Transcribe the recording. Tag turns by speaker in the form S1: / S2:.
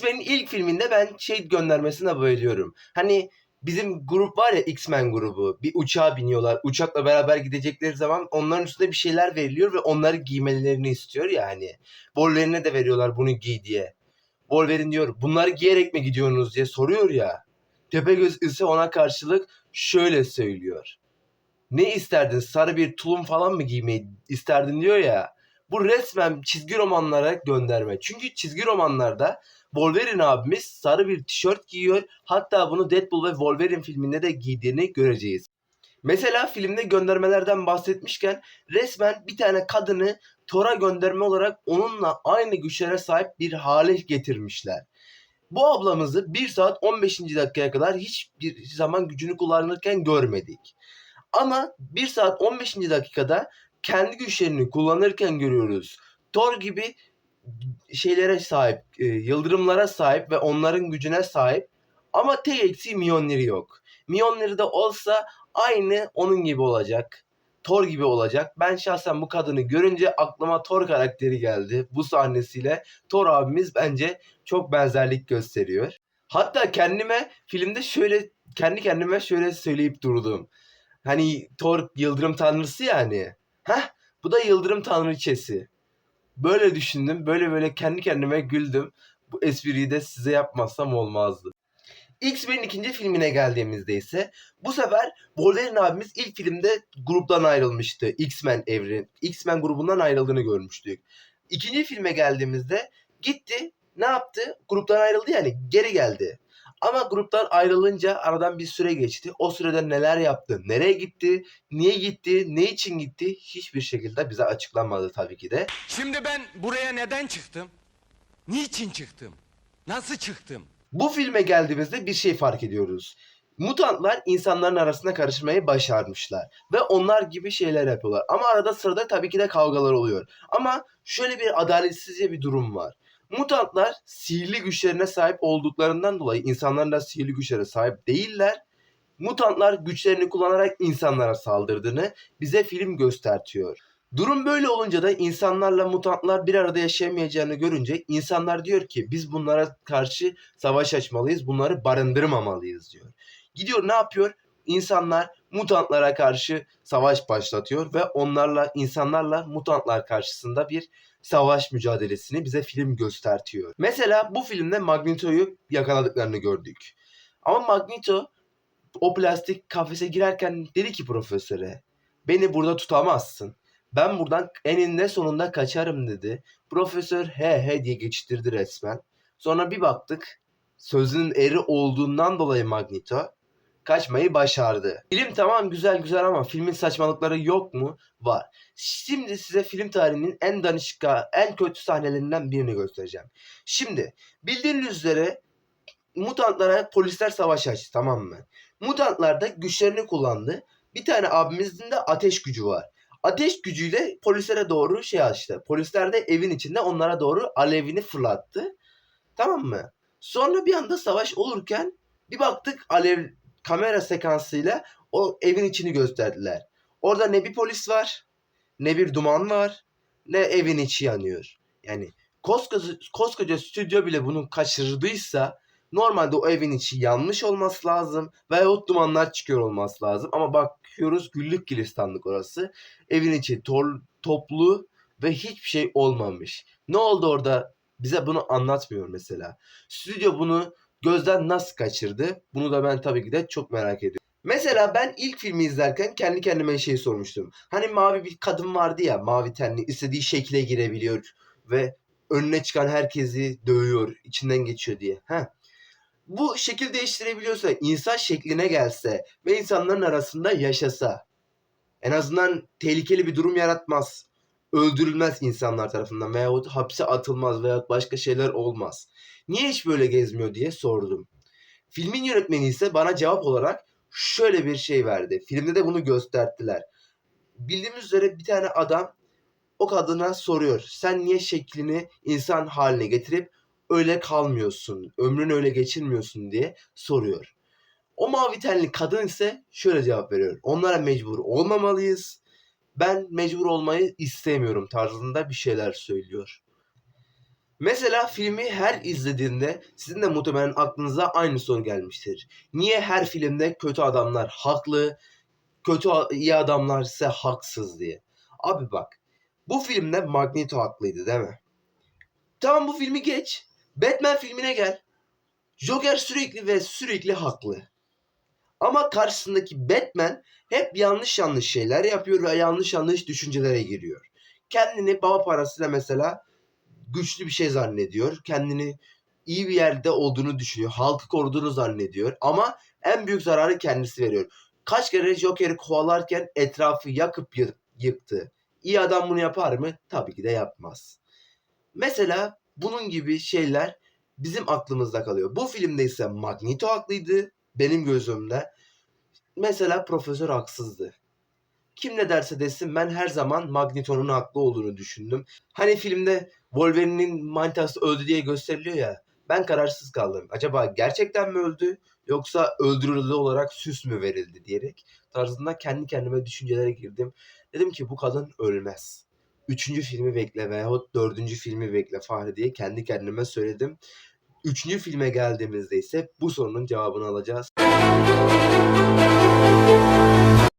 S1: X-Men'in ilk filminde ben şey göndermesine bayılıyorum. Hani bizim grup var ya X-Men grubu. Bir uçağa biniyorlar. Uçakla beraber gidecekleri zaman onların üstüne bir şeyler veriliyor ve onları giymelerini istiyor ya hani. Wolverine'e de veriyorlar bunu giy diye. Wolverine diyor bunları giyerek mi gidiyorsunuz diye soruyor ya. Tepegöz ise ona karşılık şöyle söylüyor. Ne isterdin? Sarı bir tulum falan mı giymeyi isterdin diyor ya. Bu resmen çizgi romanlara gönderme. Çünkü çizgi romanlarda Wolverine abimiz sarı bir tişört giyiyor. Hatta bunu Deadpool ve Wolverine filminde de giydiğini göreceğiz. Mesela filmde göndermelerden bahsetmişken resmen bir tane kadını Thor'a gönderme olarak onunla aynı güçlere sahip bir hale getirmişler. Bu ablamızı 1 saat 15. dakikaya kadar hiçbir zaman gücünü kullanırken görmedik. Ama 1 saat 15. dakikada kendi güçlerini kullanırken görüyoruz. Thor gibi şeylere sahip, e, yıldırımlara sahip ve onların gücüne sahip. Ama tek eksiği Mjolnir'i yok. Mjolnir de olsa aynı onun gibi olacak. Thor gibi olacak. Ben şahsen bu kadını görünce aklıma Thor karakteri geldi. Bu sahnesiyle Thor abimiz bence çok benzerlik gösteriyor. Hatta kendime filmde şöyle kendi kendime şöyle söyleyip durdum. Hani Thor yıldırım tanrısı yani. Heh bu da yıldırım tanrıçesi. Böyle düşündüm. Böyle böyle kendi kendime güldüm. Bu espriyi de size yapmazsam olmazdı. X-Men'in ikinci filmine geldiğimizde ise bu sefer Wolverine abimiz ilk filmde gruptan ayrılmıştı. X-Men evren, X-Men grubundan ayrıldığını görmüştük. İkinci filme geldiğimizde gitti, ne yaptı? Gruptan ayrıldı yani geri geldi. Ama gruptan ayrılınca aradan bir süre geçti. O sürede neler yaptı, nereye gitti, niye gitti, ne için gitti hiçbir şekilde bize açıklanmadı tabii ki de.
S2: Şimdi ben buraya neden çıktım? Niçin çıktım? Nasıl çıktım?
S1: Bu filme geldiğimizde bir şey fark ediyoruz. Mutantlar insanların arasına karışmayı başarmışlar. Ve onlar gibi şeyler yapıyorlar. Ama arada sırada tabii ki de kavgalar oluyor. Ama şöyle bir adaletsizce bir durum var. Mutantlar sihirli güçlerine sahip olduklarından dolayı insanların da sihirli güçlere sahip değiller. Mutantlar güçlerini kullanarak insanlara saldırdığını bize film göstertiyor. Durum böyle olunca da insanlarla mutantlar bir arada yaşayamayacağını görünce insanlar diyor ki biz bunlara karşı savaş açmalıyız, bunları barındırmamalıyız diyor. Gidiyor ne yapıyor? İnsanlar mutantlara karşı savaş başlatıyor ve onlarla insanlarla mutantlar karşısında bir savaş mücadelesini bize film göstertiyor. Mesela bu filmde Magneto'yu yakaladıklarını gördük. Ama Magneto o plastik kafese girerken dedi ki profesöre beni burada tutamazsın. Ben buradan eninde sonunda kaçarım dedi. Profesör he he diye geçiştirdi resmen. Sonra bir baktık sözünün eri olduğundan dolayı Magneto kaçmayı başardı. Film tamam güzel güzel ama filmin saçmalıkları yok mu? Var. Şimdi size film tarihinin en danışka, en kötü sahnelerinden birini göstereceğim. Şimdi bildiğiniz üzere mutantlara polisler savaş açtı tamam mı? Mutantlar da güçlerini kullandı. Bir tane abimizin de ateş gücü var. Ateş gücüyle polislere doğru şey açtı. Polisler de evin içinde onlara doğru alevini fırlattı. Tamam mı? Sonra bir anda savaş olurken bir baktık alev kamera sekansıyla o evin içini gösterdiler. Orada ne bir polis var, ne bir duman var, ne evin içi yanıyor. Yani koskoca, koskoca stüdyo bile bunu kaçırdıysa normalde o evin içi yanmış olması lazım veyahut dumanlar çıkıyor olması lazım. Ama bakıyoruz güllük gülistanlık orası. Evin içi tor, toplu ve hiçbir şey olmamış. Ne oldu orada? Bize bunu anlatmıyor mesela. Stüdyo bunu gözden nasıl kaçırdı? Bunu da ben tabii ki de çok merak ediyorum. Mesela ben ilk filmi izlerken kendi kendime şey sormuştum. Hani mavi bir kadın vardı ya mavi tenli istediği şekle girebiliyor ve önüne çıkan herkesi dövüyor, içinden geçiyor diye. Heh. Bu şekil değiştirebiliyorsa, insan şekline gelse ve insanların arasında yaşasa en azından tehlikeli bir durum yaratmaz. Öldürülmez insanlar tarafından veyahut hapse atılmaz veyahut başka şeyler olmaz. Niye hiç böyle gezmiyor diye sordum. Filmin yönetmeni ise bana cevap olarak şöyle bir şey verdi. Filmde de bunu gösterdiler. Bildiğimiz üzere bir tane adam o kadına soruyor. Sen niye şeklini insan haline getirip öyle kalmıyorsun, ömrünü öyle geçirmiyorsun diye soruyor. O mavi tenli kadın ise şöyle cevap veriyor. Onlara mecbur olmamalıyız. Ben mecbur olmayı istemiyorum tarzında bir şeyler söylüyor. Mesela filmi her izlediğinde sizin de muhtemelen aklınıza aynı soru gelmiştir. Niye her filmde kötü adamlar haklı, kötü iyi adamlar ise haksız diye. Abi bak bu filmde Magneto haklıydı değil mi? Tamam bu filmi geç. Batman filmine gel. Joker sürekli ve sürekli haklı. Ama karşısındaki Batman hep yanlış yanlış şeyler yapıyor ve yanlış yanlış düşüncelere giriyor. Kendini baba parasıyla mesela güçlü bir şey zannediyor. Kendini iyi bir yerde olduğunu düşünüyor. Halkı koruduğunu zannediyor. Ama en büyük zararı kendisi veriyor. Kaç kere Joker'i kovalarken etrafı yakıp yı- yıktı. İyi adam bunu yapar mı? Tabii ki de yapmaz. Mesela bunun gibi şeyler bizim aklımızda kalıyor. Bu filmde ise Magneto haklıydı benim gözümde. Mesela profesör haksızdı. Kim ne derse desin ben her zaman Magneto'nun haklı olduğunu düşündüm. Hani filmde Wolverine'in manitası öldü diye gösteriliyor ya. Ben kararsız kaldım. Acaba gerçekten mi öldü yoksa öldürüldü olarak süs mü verildi diyerek tarzında kendi kendime düşüncelere girdim. Dedim ki bu kadın ölmez. Üçüncü filmi bekle veyahut dördüncü filmi bekle Fahri diye kendi kendime söyledim. Üçüncü filme geldiğimizde ise bu sorunun cevabını alacağız.